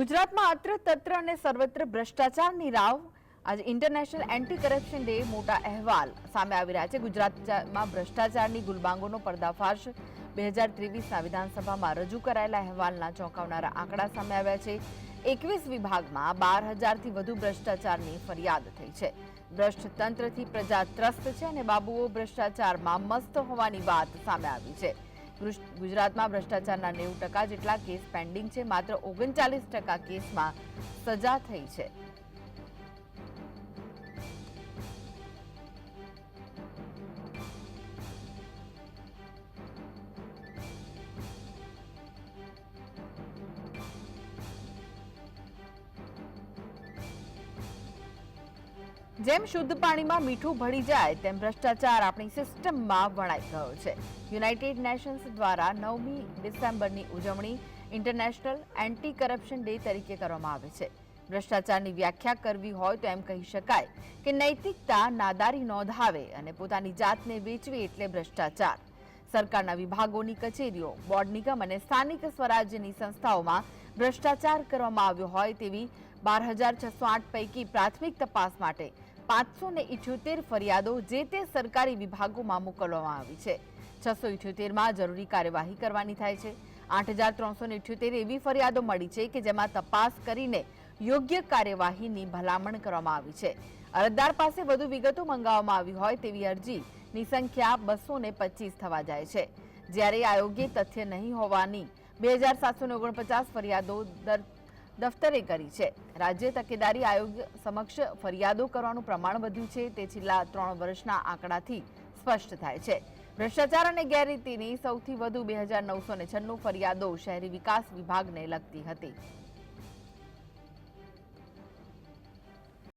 ગુજરાતમાં અત્ર તત્ર અને સર્વત્ર ભ્રષ્ટાચારની રાવ. આજે ઇન્ટરનેશનલ એન્ટી કરપ્શન ડે મોટા અહેવાલ સામે આવી રહ્યા છે. ગુજરાતમાં ભ્રષ્ટાચારની ગુલબાંગોનો પર્દાફાશ. બે હજાર ત્રેવીસના વિધાનસભામાં રજૂ કરાયેલા અહેવાલના ચોંકાવનારા આંકડા સામે આવ્યા છે. એકવીસ વિભાગમાં બાર હજારથી વધુ ભ્રષ્ટાચારની ફરિયાદ થઈ છે. ભ્રષ્ટ તંત્રથી પ્રજા ત્રસ્ત છે અને બાબુઓ ભ્રષ્ટાચારમાં મસ્ત હોવાની વાત સામે આવી છે. ગુજરાતમાં ભ્રષ્ટાચારના નેવું ટકા જેટલા કેસ પેન્ડિંગ છે, માત્ર ઓગણચાલીસ ટકા કેસમાં સજા થઈ છે. જેમ શુદ્ધ પાણીમાં મીઠું ભળી જાય, તેમ ભ્રષ્ટાચાર આપણી સિસ્ટમમાં વણાઈ ગયો છે. યુનાઇટેડ નેશન્સ દ્વારા નવમી ડિસેમ્બરની ઉજવણી ઇન્ટરનેશનલ એન્ટી કરપ્શન ડે તરીકે કરવામાં આવે છે. ભ્રષ્ટાચારની વ્યાખ્યા કરવી હોય તો એમ કહી શકાય કે નૈતિકતા નાદારી નોંધાવે અને પોતાની જાતને વેચવી એટલે ભ્રષ્ટાચાર. સરકારના વિભાગોની કચેરીઓ, બોર્ડ નિગમ અને સ્થાનિક સ્વરાજ્યની સંસ્થાઓમાં ભ્રષ્ટાચાર કરવામાં આવ્યો હોય તેવી બાર હજાર છસો આઠ પૈકી પ્રાથમિક તપાસ માટે પાંચસો ને ઇઠ્યોતેર ફરિયાદો જે તે સરકારી વિભાગોમાં મોકલવામાં આવી છે. છસો ઇઠ્યોતેરમાં જરૂરી કાર્યવાહી કરવાની થાય છે. આઠ હજાર ત્રણસો ને ઇઠ્યોતેર એવી ફરિયાદો મળી છે કે જેમાં તપાસ કરીને યોગ્ય કાર્યવાહીની ભલામણ કરવામાં આવી છે. અરજદાર પાસે વધુ વિગતો મંગાવવામાં આવી હોય તેવી અરજીની સંખ્યા બસો ને પચીસ થવા જાય છે. જ્યારે આયોગે તથ્ય નહીં હોવાની બે હજાર સાતસો ઓગણપચાસ ફરિયાદો દર દફતરે કરી છે. રાજ્ય તકેદારી આયોગ સમક્ષ ફરિયાદો કરવાનું પ્રમાણ વધ્યું છે. તે છેલ્લા ત્રણ વર્ષના આંકડાથી સ્પષ્ટ થાય છે. ભ્રષ્ટાચાર અને ગેરરીતિની સૌથી વધુ બે હજાર નવસો ને છન્નું ફરિયાદો શહેરી વિકાસ વિભાગને લગતી હતી.